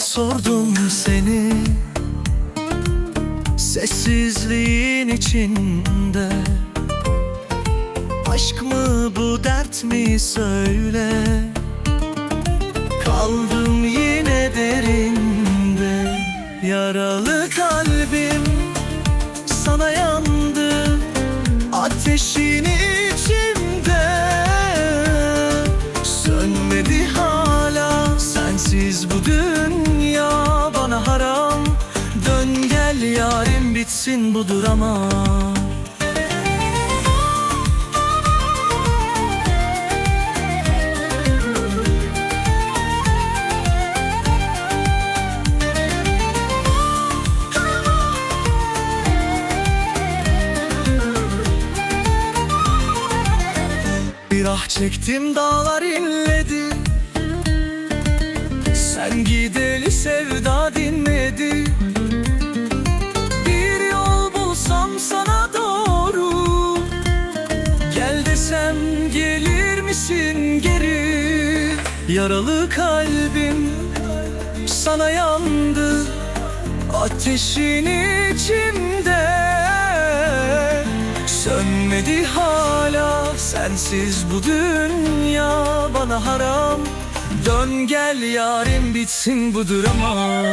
sordum seni. Sessizliğin içinde. Aşk mı bu dert mi söyle. Kaldım yine derinde. Yaralı kalbim sana yandı. Ateşin gel yarim bitsin bu drama Bir ah çektim dağlar inledi. Sen gideli sevda misin geri. Yaralı kalbim sana yandı. Ateşin içimde. Sönmedi hala. Sensiz bu dünya bana haram. Dön gel yarim bitsin bu drama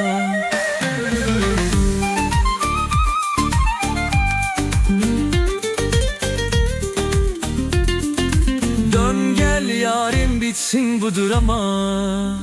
bitsin bu drama